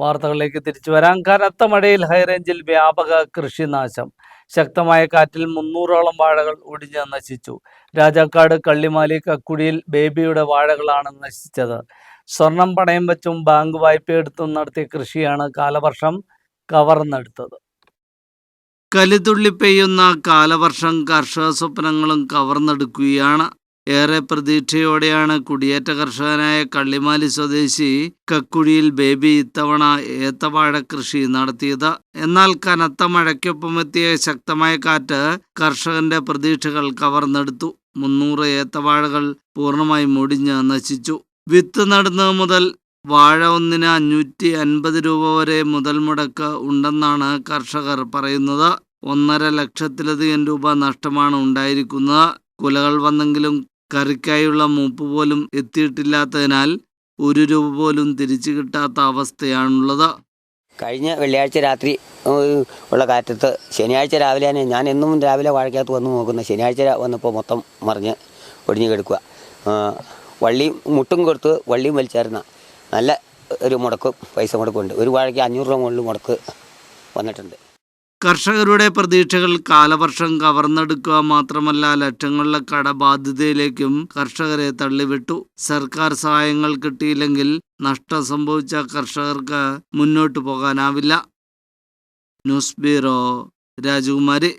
വാർത്തകളിലേക്ക് തിരിച്ചു വരാം. കനത്ത മഴയിൽ ഹൈറേഞ്ചിൽ വ്യാപക കൃഷിനാശം. ശക്തമായ കാറ്റിൽ മുന്നൂറോളം വാഴകൾ ഒടിഞ്ഞ് നശിച്ചു. രാജാക്കാട് കള്ളിമാലി കക്കുടിയിൽ ബേബിയുടെ വാഴകളാണ് നശിച്ചത്. സ്വർണം പണയം വെച്ചും ബാങ്ക് വായ്പയെടുത്തും നടത്തിയ കൃഷിയാണ് കാലവർഷം കവർന്നെടുത്തത്. കലിതുള്ളി പെയ്യുന്ന കാലവർഷം കർഷക സ്വപ്നങ്ങളും കവർന്നെടുക്കുകയാണ്. ഏറെ പ്രതീക്ഷയോടെയാണ് കുടിയേറ്റ കർഷകനായ കള്ളിമാലി സ്വദേശി കക്കുഴിയിൽ ബേബി ഇത്തവണ ഏത്തവാഴ കൃഷി നടത്തിയത്. എന്നാൽ കനത്ത മഴയ്ക്കൊപ്പം എത്തിയ ശക്തമായ കാറ്റ് കർഷകന്റെ പ്രതീക്ഷകൾ കവർന്നെടുത്തു. മുന്നൂറ് ഏത്തവാഴകൾ പൂർണമായി മുടിഞ്ഞ് നശിച്ചു. വിത്ത് നടുന്നത് മുതൽ വാഴ ഒന്നിന് അഞ്ഞൂറ്റി അൻപത് രൂപ വരെ മുതൽ മുടക്ക് ഉണ്ടെന്നാണ് കർഷകർ പറയുന്നത്. ഒന്നര ലക്ഷത്തിലധികം രൂപ നഷ്ടമാണ് ഉണ്ടായിരിക്കുന്നത്. കുലകൾ വന്നെങ്കിലും കറിക്കായുള്ള മൂപ്പ് പോലും എത്തിയിട്ടില്ലാത്തതിനാൽ ഒരു രൂപ പോലും തിരിച്ചു കിട്ടാത്ത അവസ്ഥയാണുള്ളത്. കഴിഞ്ഞ വെള്ളിയാഴ്ച രാത്രി ഉള്ള കാറ്റത്ത് ശനിയാഴ്ച രാവിലെ തന്നെ ഞാൻ എന്നും രാവിലെ വാഴക്കകത്ത് വന്ന് നോക്കുന്ന ശനിയാഴ്ച വന്നപ്പോൾ മൊത്തം മറിഞ്ഞ് ഒടിഞ്ഞു കിടക്കുക വള്ളി മുട്ടും കൊടുത്ത് വള്ളിയും വലിച്ചേർന്ന നല്ല ഒരു മുടക്കും പൈസ മുടക്കുണ്ട്. ഒരു വാഴയ്ക്ക് അഞ്ഞൂറ് രൂപ മുകളിൽ മുടക്ക് വന്നിട്ടുണ്ട്. കർഷകരുടെ പ്രതീക്ഷകൾ കാലവർഷം കവർന്നെടുക്കുക മാത്രമല്ല ലക്ഷങ്ങളുടെ കടബാധ്യതയിലേക്കും കർഷകരെ തള്ളിവിട്ടു. സർക്കാർ സഹായങ്ങൾ കിട്ടിയില്ലെങ്കിൽ നഷ്ടം സംഭവിച്ച കർഷകർക്ക് മുന്നോട്ടു പോകാനാവില്ല. ന്യൂസ് ബ്യൂറോ രാജകുമാരി.